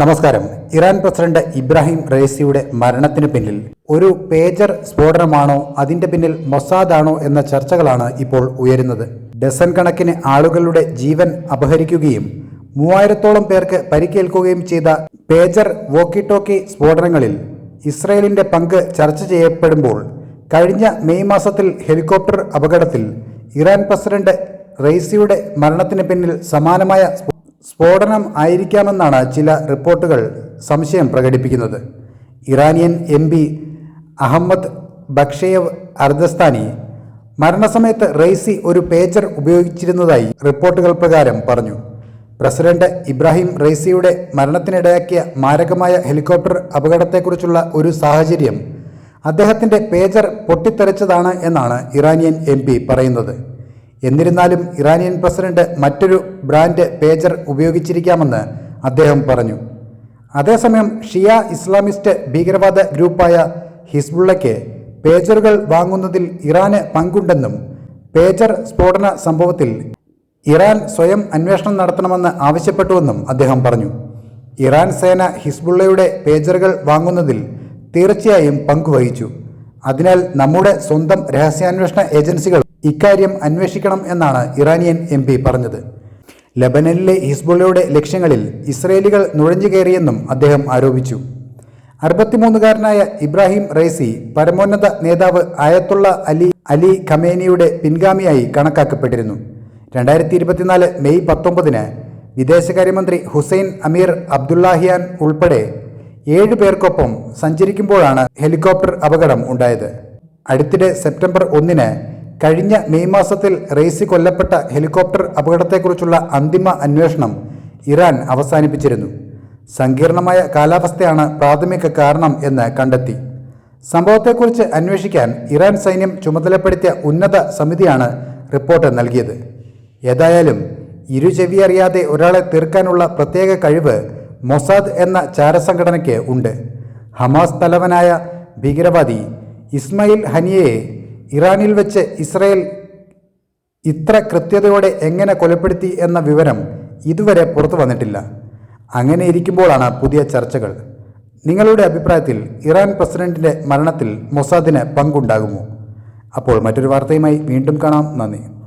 നമസ്കാരം. Iran president Ibrahim റേസിയുടെ മരണത്തിന് പിന്നിൽ ഒരു പേജർ സ്ഫോടനമാണോ അതിന്റെ പിന്നിൽ മൊസാദാണോ എന്ന ചർച്ചകളാണ് ഇപ്പോൾ ഉയരുന്നത്. ഡസൻ കണക്കിന് ആളുകളുടെ ജീവൻ അപഹരിക്കുകയും മൂവായിരത്തോളം പേർക്ക് പരിക്കേൽക്കുകയും ചെയ്ത പേജർ വോക്കി ടോക്കി സ്ഫോടനങ്ങളിൽ ഇസ്രയേലിന്റെ പങ്ക് ചർച്ച ചെയ്യപ്പെടുമ്പോൾ കഴിഞ്ഞ മെയ് മാസത്തിൽ ഹെലികോപ്റ്റർ അപകടത്തിൽ ഇറാൻ പ്രസിഡന്റ് റൈസിയുടെ മരണത്തിന് പിന്നിൽ സമാനമായ സ്ഫോടനം ആയിരിക്കാമെന്നാണ് ചില റിപ്പോർട്ടുകൾ സംശയം പ്രകടിപ്പിക്കുന്നത്. Iranian M P Ahmad Bakhshayesh Ardestani മരണസമയത്ത് റെയ്സി ഒരു പേജർ ഉപയോഗിച്ചിരുന്നതായി റിപ്പോർട്ടുകൾ പ്രകാരം പറഞ്ഞു. പ്രസിഡന്റ് ഇബ്രാഹിം റെയ്സിയുടെ മരണത്തിനിടയാക്കിയ മാരകമായ ഹെലികോപ്റ്റർ അപകടത്തെക്കുറിച്ചുള്ള ഒരു സാഹചര്യം അദ്ദേഹത്തിന്റെ പേജർ പൊട്ടിത്തെറിച്ചതാണ് എന്നാണ് ഇറാനിയൻ എം പറയുന്നത്. എന്നിരുന്നാലും ഇറാനിയൻ പ്രസിഡന്റ് മറ്റൊരു ബ്രാൻഡ് പേജർ ഉപയോഗിച്ചിരിക്കാമെന്ന് അദ്ദേഹം പറഞ്ഞു. അതേസമയം ഷിയ ഇസ്ലാമിസ്റ്റ് ഭീകരവാദ ഗ്രൂപ്പായ ഹിസ്ബുള്ളയ്ക്ക് പേജറുകൾ വാങ്ങുന്നതിൽ ഇറാന് പങ്കുണ്ടെന്നും പേജർ സ്ഫോടന സംഭവത്തിൽ ഇറാൻ സ്വയം അന്വേഷണം നടത്തണമെന്ന് ആവശ്യപ്പെട്ടുവെന്നും അദ്ദേഹം പറഞ്ഞു. ഇറാൻ സേന ഹിസ്ബുള്ളയുടെ പേജറുകൾ വാങ്ങുന്നതിൽ തീർച്ചയായും പങ്കുവഹിച്ചു. അതിനാൽ നമ്മുടെ സ്വന്തം രഹസ്യാന്വേഷണ ഏജൻസികൾ ഇക്കാര്യം അന്വേഷിക്കണം എന്നാണ് ഇറാനിയൻ എം പറഞ്ഞത്. ലബനനിലെ ഹിസ്ബുള്ളയുടെ ലക്ഷ്യങ്ങളിൽ ഇസ്രയേലികൾ നുഴഞ്ഞു കയറിയെന്നും അദ്ദേഹം ആരോപിച്ചു. അറുപത്തിമൂന്നുകാരനായ ഇബ്രാഹിം റൈസി പരമോന്നത നേതാവ് ആയത്തുള്ള അലി അലി ഖമേനിയുടെ പിൻഗാമിയായി കണക്കാക്കപ്പെട്ടിരുന്നു. രണ്ടായിരത്തി ഇരുപത്തിനാല് മെയ് പത്തൊമ്പതിന് വിദേശകാര്യമന്ത്രി ഹുസൈൻ അമീർ അബ്ദുല്ലാഹിയാൻ ഉൾപ്പെടെ ഏഴ് പേർക്കൊപ്പം സഞ്ചരിക്കുമ്പോഴാണ് ഹെലികോപ്റ്റർ അപകടം ഉണ്ടായത്. അടുത്തിടെ സെപ്റ്റംബർ ഒന്നിന് കഴിഞ്ഞ മെയ് മാസത്തിൽ റേസി കൊല്ലപ്പെട്ട ഹെലികോപ്റ്റർ അപകടത്തെക്കുറിച്ചുള്ള അന്തിമ അന്വേഷണം ഇറാൻ അവസാനിപ്പിച്ചിരുന്നു. സങ്കീർണമായ കാലാവസ്ഥയാണ് പ്രാഥമിക കാരണം എന്ന് കണ്ടെത്തി. സംഭവത്തെക്കുറിച്ച് അന്വേഷിക്കാൻ ഇറാൻ സൈന്യം ചുമതലപ്പെടുത്തിയ ഉന്നത സമിതിയാണ് റിപ്പോർട്ട് നൽകിയത്. ഏതായാലും ഇരുചെവിയറിയാതെ ഒരാളെ തീർക്കാനുള്ള പ്രത്യേക കഴിവ് മൊസാദ് എന്ന ചാരസംഘടനയ്ക്ക് ഉണ്ട്. ഹമാസ് തലവനായ ഭീകരവാദി ഇസ്മയിൽ ഹനിയയെ ഇറാനിൽ വെച്ച് ഇസ്രയേൽ ഇത്ര കൃത്യതയോടെ എങ്ങനെ കൊലപ്പെടുത്തി എന്ന വിവരം ഇതുവരെ പുറത്തു വന്നിട്ടില്ല. അങ്ങനെ ഇരിക്കുമ്പോഴാണ് പുതിയ ചർച്ചകൾ. നിങ്ങളുടെ അഭിപ്രായത്തിൽ ഇറാൻ പ്രസിഡന്റിന്റെ മരണത്തിൽ മൊസാദിന് പങ്കുണ്ടാകുമോ? അപ്പോൾ മറ്റൊരു വാർത്തയുമായി വീണ്ടും കാണാം. നന്ദി.